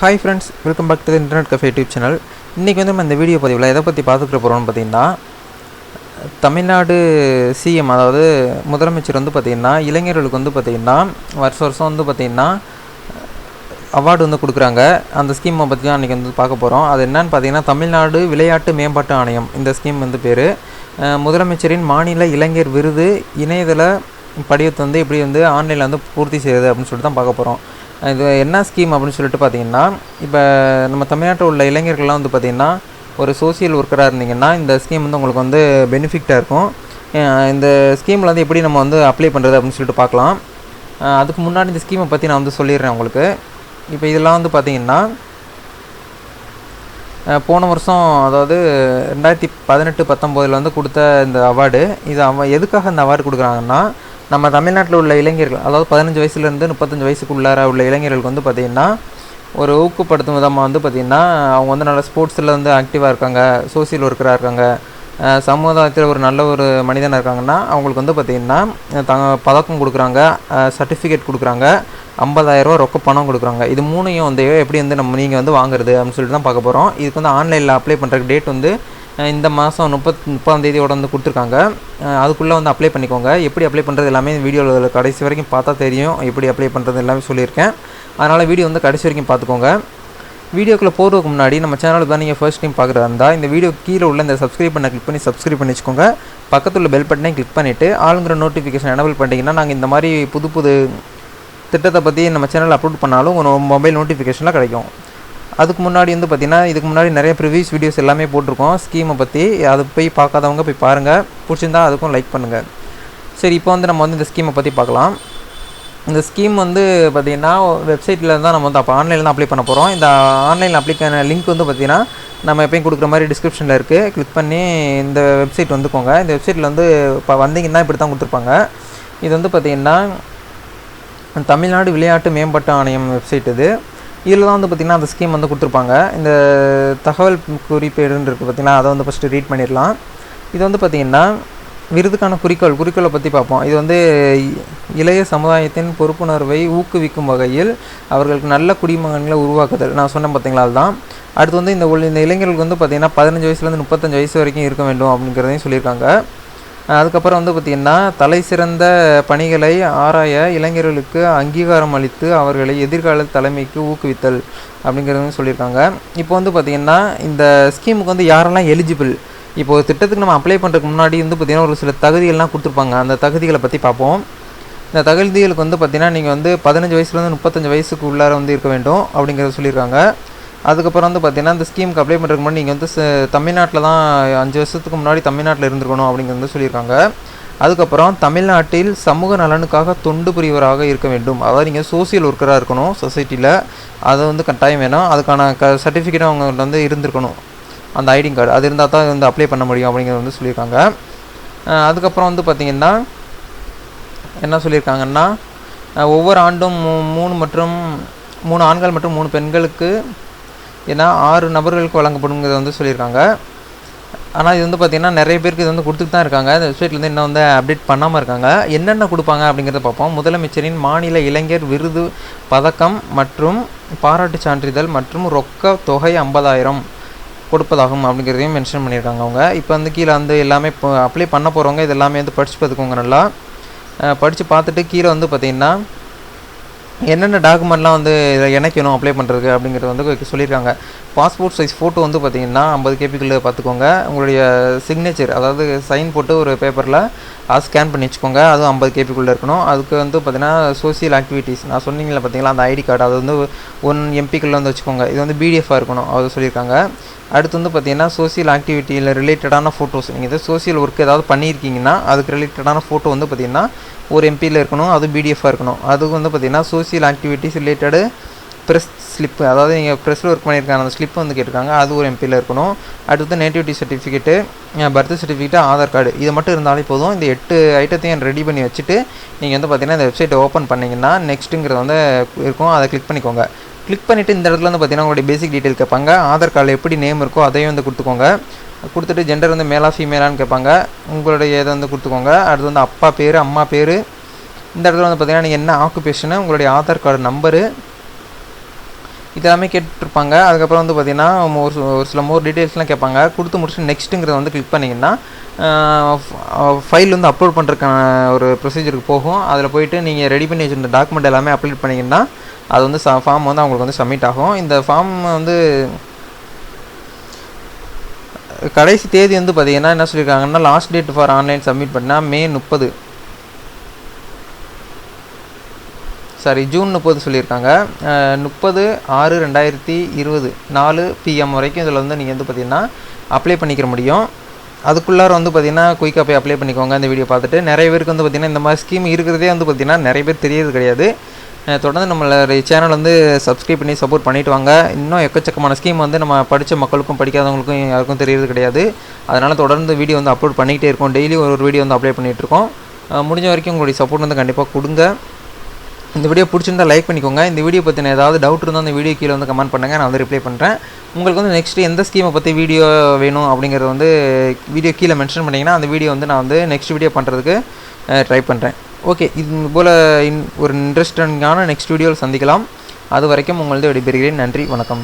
Hi friends welcome back to internet cafe YouTube channel இன்றைக்கி வந்து நம்ம இந்த வீடியோ பதிவில் எதை பற்றி பார்த்துக்கிற போகிறோம்னு பார்த்தீங்கன்னா தமிழ்நாடு சிஎம் அதாவது முதலமைச்சர் வந்து பார்த்திங்கன்னா இளைஞர்களுக்கு வந்து பார்த்திங்கன்னா வருஷம் வருஷம் வந்து பார்த்திங்கன்னா அவார்டு வந்து கொடுக்குறாங்க. அந்த ஸ்கீமை பற்றி தான் அன்றைக்கி வந்து பார்க்க போகிறோம் அது என்னன்னு பார்த்தீங்கன்னா தமிழ்நாடு விளையாட்டு மேம்பாட்டு ஆணையம். இந்த ஸ்கீம் வந்து பேர். முதலமைச்சரின் மாநில இளைஞர் விருது இணையதள படிவத்தை வந்து எப்படி வந்து ஆன்லைனில் வந்து பூர்த்தி செய்யுது அப்படின்னு சொல்லிட்டு தான் பார்க்க போகிறோம் இது என்ன ஸ்கீம் அப்படின்னு சொல்லிட்டு பார்த்தீங்கன்னா இப்போ நம்ம தமிழ்நாட்டில் உள்ள இளைஞர்கள்லாம் வந்து பார்த்திங்கன்னா ஒரு சோசியல் ஒர்க்கராக இருந்தீங்கன்னா இந்த ஸ்கீம் வந்து உங்களுக்கு வந்து பெனிஃபிட்டாக இருக்கும். இந்த ஸ்கீமில் வந்து எப்படி நம்ம வந்து அப்ளை பண்ணுறது அப்படின்னு சொல்லிட்டு பார்க்கலாம். அதுக்கு முன்னாடி இந்த ஸ்கீமை பற்றி நான் வந்து சொல்லிடுறேன் உங்களுக்கு. இப்போ இதெல்லாம் வந்து பார்த்தீங்கன்னா போன வருஷம் அதாவது ரெண்டாயிரத்தி பதினெட்டு பத்தொம்போதில் வந்து கொடுத்த இந்த அவார்டு இது அவன் எதுக்காக இந்த அவார்டு கொடுக்குறாங்கன்னா நம்ம தமிழ்நாட்டில் உள்ள இளைஞர்கள் அதாவது பதினஞ்சு வயசுலேருந்து முப்பத்தஞ்சு வயசுக்குள்ளார உள்ள இளைஞர்களுக்கு வந்து பார்த்திங்கன்னா ஒரு ஊக்கப்படுத்தும் விதமாக வந்து பார்த்திங்கன்னா அவங்க வந்து நல்லா ஸ்போர்ட்ஸில் வந்து ஆக்டிவாக இருக்காங்க சோசியல் ஒர்க்கராக இருக்காங்க சமுதாயத்தில் ஒரு நல்ல ஒரு மனிதனாக இருக்காங்கன்னா அவங்களுக்கு வந்து பார்த்திங்கன்னா தங்க பதக்கம் கொடுக்குறாங்க சர்டிஃபிகேட் கொடுக்குறாங்க ஐம்பதாயிரரூவா ரொக்க பணம் கொடுக்குறாங்க. இது மூணையும் வந்து எப்படி வந்து நம்ம நீங்கள் வந்து வாங்குறது அப்படின்னு சொல்லிட்டு தான் பார்க்க போகிறோம் இதுக்கு வந்து ஆன்லைனில் அப்ளை பண்ணுறதுக்கு டேட் வந்து இந்த மாதம் முப்பத் முப்பதாந்தேதியோட வந்து கொடுத்துருக்காங்க. அதுக்குள்ளே வந்து அப்ளை பண்ணிக்கோங்க. எப்படி அப்ளை பண்ணுறது எல்லாமே வீடியோவில் கடைசி வரைக்கும் பார்த்தா தெரியும். எப்படி அப்ளை பண்ணுறது எல்லாமே சொல்லியிருக்கேன். அதனால் வீடியோ வந்து கடைசி வரைக்கும் பார்த்துக்கோங்க. வீடியோக்குள்ளே போகிறதுக்கு முன்னாடி நம்ம சேனலுக்கு தான் நீங்கள் ஃபர்ஸ்ட் டைம் பார்க்குறதா இருந்தால் இந்த வீடியோ கீழே உள்ள இந்த சப்ஸ்கிரைப் பண்ண கிளிக் பண்ணி சப்ஸ்கிரைப் பண்ணி வச்சுக்கோங்க பக்கத்தில் உள்ள பெல் பட்டனே கிளிக் பண்ணிவிட்டு ஆளுங்கிற நோட்டிஃபிகேஷன் எனபிள் பண்ணிட்டீங்கன்னா நாங்கள் இந்த மாதிரி புது புது திட்டத்தை பற்றி நம்ம சேனல் அப்லோட் பண்ணாலும் உங்கள் மொபைல் நோட்டிஃபிகேஷனில் கிடைக்கும். அதுக்கு முன்னாடி வந்து பார்த்திங்கன்னா இதுக்கு முன்னாடி நிறைய ப்ரிவியூஸ் வீடியோஸ் எல்லாமே போட்டிருக்கோம். ஸ்கீமை பற்றி அதை போய் பார்க்காதவங்க போய் பாருங்கள் பிடிச்சிருந்தா அதுக்கும் லைக் பண்ணுங்கள் சரி இப்போ வந்து நம்ம வந்து இந்த ஸ்கீமை பற்றி பார்க்கலாம் இந்த ஸ்கீம் வந்து பார்த்திங்கன்னா வெப்சைட்டில் தான் நம்ம வந்து அப்போ ஆன்லைனில் தான் அப்ளை பண்ண போகிறோம் இந்த ஆன்லைனில் அப்ளிக்கான லிங்க் வந்து பார்த்திங்கன்னா நம்ம எப்பயும் கொடுக்குற மாதிரி டிஸ்கிரிப்ஷனில் இருக்குது கிளிக் பண்ணி இந்த வெப்சைட் வந்துக்கோங்க. இந்த வெப்சைட்டில் வந்து இப்போ வந்தீங்கன்னா இப்படி தான் கொடுத்துருப்பாங்க. இது வந்து பார்த்திங்கன்னா தமிழ்நாடு விளையாட்டு மேம்பாட்டு ஆணையம் வெப்சைட் இது. இதில் தான் வந்து பார்த்திங்கன்னா அந்த ஸ்கீம் வந்து கொடுத்துருப்பாங்க. இந்த தகவல் குறிப்பேடுன்னு இருக்குது பார்த்திங்கன்னா அதை வந்து ஃபஸ்ட்டு ரீட் பண்ணிடலாம். இது வந்து பார்த்திங்கன்னா விருதுக்கான குறிக்கோள் குறிக்கோளை பற்றி பார்ப்போம். இது வந்து இளைய சமுதாயத்தின் பொறுப்புணர்வை ஊக்குவிக்கும் வகையில் அவர்களுக்கு நல்ல குடிமகன்களை உருவாக்குதல். நான் சொன்னேன் பார்த்தீங்களா அதுதான். அடுத்து வந்து இந்த உள்ள- இந்த இளைஞர்களுக்கு வந்து பார்த்திங்கன்னா பதினஞ்சு வயசுலேருந்து முப்பத்தஞ்சு வயசு வரைக்கும் இருக்க வேண்டும் அப்படிங்கிறதையும் சொல்லியிருக்காங்க. அதுக்கப்புறம் வந்து பார்த்திங்கன்னா தலை சிறந்த பணிகளை ஆராய இளைஞர்களுக்கு அங்கீகாரம் அளித்து அவர்களை எதிர்கால தலைமைக்கு ஊக்குவித்தல் அப்படிங்கிறதையும் சொல்லியிருக்காங்க. இப்போ வந்து பார்த்திங்கன்னா இந்த ஸ்கீமுக்கு வந்து யாரெல்லாம் எலிஜிபிள் இப்போ திட்டத்துக்கு நம்ம அப்ளை பண்ணுறதுக்கு முன்னாடி வந்து பார்த்திங்கன்னா ஒரு சில தகுதிகள்லாம் கொடுத்துருப்பாங்க. அந்த தகுதிகளை பற்றி பார்ப்போம். இந்த தகுதிகளுக்கு வந்து பார்த்திங்கன்னா நீங்கள் வந்து பதினஞ்சு வயசுலேருந்து முப்பத்தஞ்சு வயசுக்கு உள்ளார வந்து இருக்க வேண்டும் அப்படிங்கிறத சொல்லியிருக்காங்க. அதுக்கப்புறம் வந்து பார்த்தீங்கன்னா இந்த ஸ்கீமுக்கு அப்ளை பண்ணுறதுக்கு முன்னாடி நீங்கள் வந்து தமிழ்நாட்டில் தான் அஞ்சு வருஷத்துக்கு முன்னாடி தமிழ்நாட்டில் இருந்திருக்கணும் அப்படிங்கிறது வந்து சொல்லியிருக்காங்க. அதுக்கப்புறம் தமிழ்நாட்டில் சமூக நலனுக்காக தொண்டு புரியவராக இருக்க வேண்டும். அதாவது நீங்கள் சோசியல் ஒர்க்கராக இருக்கணும் சொசைட்டியில் அது வந்து கட்டாயம் வேணும். அதுக்கான க சர்டிஃபிகேட்டும் அவங்கள்ட்ட வந்து இருந்திருக்கணும். அந்த ஐடி கார்டு அது இருந்தால் தான் வந்து அப்ளை பண்ண முடியும் அப்படிங்கிறது வந்து சொல்லியிருக்காங்க. அதுக்கப்புறம் வந்து பார்த்திங்கன்னா என்ன சொல்லியிருக்காங்கன்னா ஒவ்வொரு ஆண்டும் மூ- மூணு மற்றும் மூணு ஆண்கள் மற்றும் மூணு பெண்களுக்கு ஏன்னா ஆறு நபர்களுக்கு வழங்கப்படுங்கிறத வந்து சொல்லியிருக்காங்க. ஆனால் இது வந்து பார்த்திங்கன்னா நிறைய பேருக்கு இது வந்து கொடுத்துட்டு தான் இருக்காங்க. இந்த வெப்சைட்லேருந்து இன்னும் வந்து அப்டேட் பண்ணாமல் இருக்காங்க. என்னென்ன கொடுப்பாங்க அப்படிங்கிறத பார்ப்போம். முதலமைச்சரின் மாநில இளைஞர் விருது பதக்கம் மற்றும் பாராட்டு சான்றிதழ் மற்றும் ரொக்க தொகை ஐம்பதாயிரம் கொடுப்பதாகும் அப்படிங்கிறதையும் மென்ஷன் பண்ணியிருக்காங்க அவங்க. இப்போ வந்து கீழே வந்து எல்லாமே இப்போ அப்ளை பண்ண போகிறவங்க இது எல்லாமே வந்து படித்து பார்த்துக்கோங்க நல்லா. படித்து பார்த்துட்டு கீழே வந்து பார்த்திங்கன்னா என்னென்ன டாக்குமெண்ட்லாம் வந்து இதில் இணைக்கணும் அப்ளை பண்ணுறதுக்கு அப்படிங்கிறது வந்து சொல்லியிருக்காங்க. பாஸ்போர்ட் சைஸ் ஃபோட்டோ வந்து பார்த்தீங்கன்னா ஐம்பது கேபிக்குள்ளே பார்த்துக்கோங்க. உங்களுடைய சிக்னேச்சர் அதாவது சைன் போட்டு ஒரு பேப்பரில் அது ஸ்கேன் பண்ணி வச்சுக்கோங்க. அதுவும் ஐம்பது கேபிக்குள்ளே இருக்கணும். அதுக்கு வந்து பார்த்தீங்கன்னா சோசியல் ஆக்டிவிட்டீஸ் நான் சொன்னீங்களே பார்த்தீங்களா அந்த ஐடி கார்டு அது வந்து ஒன் எம்பிக்குள்ளே வந்து வச்சுக்கோங்க. இது வந்து பிடிஎஃபாக இருக்கணும். அது சொல்லியிருக்காங்க. அடுத்து வந்து பார்த்தீங்கன்னா சோசியல் ஆக்டிவிட்டியில் ரிலேட்டடான ஃபோட்டோஸ் நீங்கள் எதாவது சோசியல் ஒர்க் ஏதாவது பண்ணியிருக்கீங்கன்னா அதுக்கு ரிலேட்டடான ஃபோட்டோ வந்து பார்த்தீங்கன்னா ஒரு எம்பியில் இருக்கணும் அது பிடிஎஃபாக இருக்கணும். அதுக்கு வந்து பார்த்தீங்கன்னா social activities related press slip அதாவது நீங்கள் ப்ரெஸ்ஸில் ஒர்க் பண்ணியிருக்காங்க அந்த ஸ்லிப் வந்து கேட்டிருக்காங்க அது ஒரு எம்பியில் இருக்கணும். அடுத்து nativity certificate birth certificate Aadhaar card இது மட்டும் இருந்தாலே போதும். இந்த எட்டு ஐட்டத்தையும் ரெடி பண்ணி வச்சுட்டு நீங்கள் வந்து பார்த்தீங்கன்னா இந்த வெப்சைட்டை ஓப்பன் பண்ணிங்கன்னா நெக்ஸ்ட்டுங்கிறது வந்து இருக்கும். அதை கிளிக் பண்ணிக்கோங்க. கிளிக் பண்ணிவிட்டு இந்த இடத்துல வந்து பார்த்தீங்கன்னா உங்களுடைய பேசிக் டீட்டெயில் கேட்பாங்க. ஆதார் கார்டில் எப்படி நேம் இருக்கோ அதையும் வந்து கொடுத்துக்கோங்க. கொடுத்துட்டு ஜெண்டர் வந்து மேலா ஃபீமேலான்னு கேட்பாங்க. உங்களுடைய இதை வந்து கொடுத்துக்கோங்க. அடுத்து வந்து அப்பா பேர் அம்மா பேர். இந்த இடத்துல வந்து பார்த்தீங்கன்னா நீங்கள் என்ன ஆக்குபேஷனு உங்களுடைய ஆதார் கார்டு நம்பரு இதெல்லாமே கேட்டுருப்பாங்க. அதுக்கப்புறம் வந்து பார்த்தீங்கன்னா ஒரு சில- ஒரு சில மோர் டீட்டெயில்ஸ்லாம் கேட்பாங்க. கொடுத்து முடிச்சுட்டு நெக்ஸ்ட்டுங்கிறத வந்து கிளிக் பண்ணிங்கன்னா ஃபைல் வந்து அப்லோட் பண்ணுறதுக்கான ஒரு ப்ரொசீஜருக்கு போகும். அதில் போயிட்டு நீங்கள் ரெடி பண்ணி வச்சிருந்த டாக்குமெண்ட் எல்லாமே அப்லோட் பண்ணிங்கன்னா அது வந்து ச ஃபார்ம் வந்து அவங்களுக்கு வந்து சப்மிட் ஆகும். இந்த ஃபார்ம் வந்து கடைசி தேதி வந்து பார்த்திங்கன்னா என்ன சொல்லியிருக்காங்கன்னா last date for online submit பண்ணால் மே முப்பது. சாரி ஜூன் முப்பது சொல்லியிருக்காங்க. முப்பது ஆறு ரெண்டாயிரத்தி இருபது நாலு பிஎம் வரைக்கும் இதில் வந்து நீங்கள் வந்து பார்த்தீங்கன்னா அப்ளை பண்ணிக்கிற முடியும். அதுக்குள்ளார வந்து பார்த்திங்கன்னா குயிக்காக போய் அப்ளை பண்ணிக்கோங்க. இந்த வீடியோ பார்த்துட்டு நிறைய பேருக்கு வந்து பார்த்திங்கன்னா இந்த மாதிரி ஸ்கீம் இருக்கிறதே வந்து பார்த்தீங்கன்னா நிறைய பேர் தெரியறது கிடையாது. தொடர்ந்து நம்மளோட சேனல் வந்து சப்ஸ்கிரைப் பண்ணி சப்போர்ட் பண்ணிட்டு வாங்க. இன்னும் எக்கச்சக்கமான ஸ்கீம் வந்து நம்ம படித்த மக்களுக்கும் படிக்காதவங்களுக்கும் யாருக்கும் தெரியறது கிடையாது. அதனால் தொடர்ந்து வீடியோ வந்து அப்லோட் பண்ணிகிட்டே இருக்கோம். டெய்லி ஒரு ஒரு வீடியோ வந்து அப்ளை பண்ணிகிட்டு இருக்கோம். முடிஞ்ச வரைக்கும் உங்களுடைய சப்போர்ட் வந்து கண்டிப்பாக கொடுங்க. இந்த வீடியோ பிடிச்சிருந்தா லைக் பண்ணிக்கோங்க. இந்த வீடியோ பற்றின ஏதாவது டவுட் இருந்தால் அந்த வீடியோ கீழே வந்து கமெண்ட் பண்ணுங்கள் நான் வந்து ரிப்ளை பண்ணுறேன் உங்களுக்கு வந்து நெக்ஸ்ட் எந்த ஸ்கீமை பற்றி வீடியோ வேணும் அப்படிங்கிறது வந்து வீடியோ கீழே மென்ஷன் பண்ணிங்கன்னா அந்த வீடியோ வந்து நான் வந்து நெக்ஸ்ட் வீடியோ பண்ணுறதுக்கு ட்ரை பண்ணுறேன் ஓகே இது போல் இன் ஒரு இன்ட்ரெஸ்டிங்கான நெக்ஸ்ட் வீடியோவில் சந்திக்கலாம். அது வரைக்கும் உங்களது விடைபெறுகிறேன். நன்றி வணக்கம்.